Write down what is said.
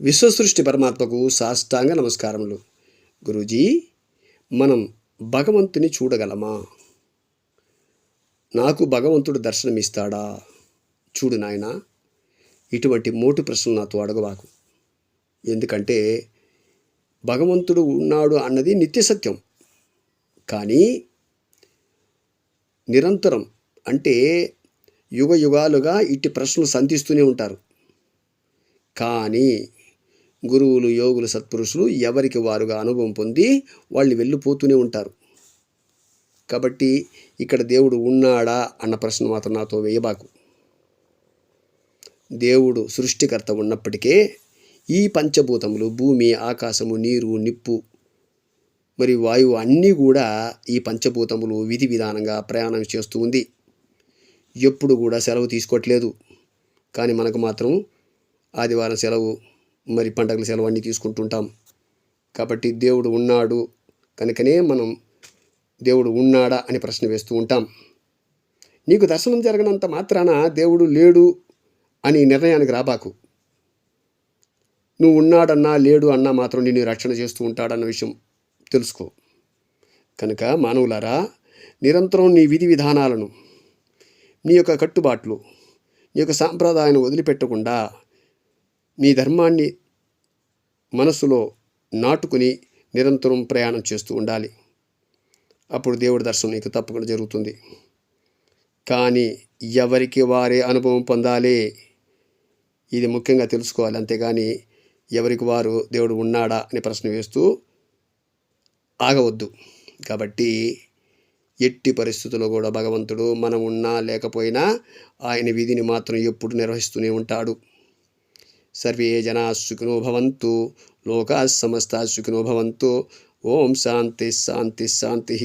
విశ్వసృష్టి పరమాత్మకు సాష్టాంగ నమస్కారములు. గురూజీ మనం భగవంతుని చూడగలమా? నాకు భగవంతుడు దర్శనమిస్తాడా? చూడు నాయన ఇటువంటి మోటు ప్రశ్నలు నాతో అడగవాకు ఎందుకంటే భగవంతుడు ఉన్నాడు అన్నది నిత్య సత్యం. కానీ నిరంతరం అంటే యుగ యుగాలుగా ఇట్టి ప్రశ్నలు సంధిస్తూనే ఉంటారు. కానీ గురువులు యోగులు సత్పురుషులు ఎవరికి వారుగా అనుభవం పొంది వాళ్ళు వెళ్ళిపోతూనే ఉంటారు. కాబట్టి ఇక్కడ దేవుడు ఉన్నాడా అన్న ప్రశ్న మాత్రం నాతో వేయబాకు. దేవుడు సృష్టికర్త ఉన్నప్పటికే ఈ పంచభూతములు భూమి ఆకాశము నీరు నిప్పు మరి వాయువు అన్నీ కూడా ఈ పంచభూతములు విధి విధానంగా ప్రయాణం చేస్తూ ఉంది. ఎప్పుడు కూడా సెలవు తీసుకోవట్లేదు. కానీ మనకు మాత్రం ఆదివారం సెలవు మరి పండగల సెలవు అన్నీ తీసుకుంటుంటాం. కాబట్టి దేవుడు ఉన్నాడు కనుకనే మనం దేవుడు ఉన్నాడా అని ప్రశ్న వేస్తూ ఉంటాం. నీకు దర్శనం జరగనంత మాత్రాన దేవుడు లేడు అని నిర్ణయానికి రాబాకు. నువ్వు ఉన్నాడన్నా లేడు అన్నా మాత్రం నిన్ను రక్షణ చేస్తూ ఉంటాడన్న విషయం తెలుసుకో. కనుక మానవులారా నిరంతరం నీ విధి విధానాలను నీ యొక్క కట్టుబాట్లు నీ యొక్క సాంప్రదాయాన్ని వదిలిపెట్టకుండా మీ ధర్మాన్ని మనసులో నాటుకుని నిరంతరం ప్రయాణం చేస్తూ ఉండాలి. అప్పుడు దేవుడి దర్శనం నీకు తప్పకుండా జరుగుతుంది. కానీ ఎవరికి వారే అనుభవం పొందాలి? ఇది ముఖ్యంగా తెలుసుకోవాలి. అంతేగాని ఎవరికి వారు దేవుడు ఉన్నాడా అని ప్రశ్న వేస్తూ ఆగవద్దు. కాబట్టి ఎట్టి పరిస్థితుల్లో కూడా భగవంతుడు మనం ఉన్నా లేకపోయినా ఆయన విధిని మాత్రం ఎప్పుడు నిర్వహిస్తూనే ఉంటాడు. सर्वे जना सुखिनो भवन्तु लोकाः सुखिनो भवन्तु। ओम शांति शांति शांति।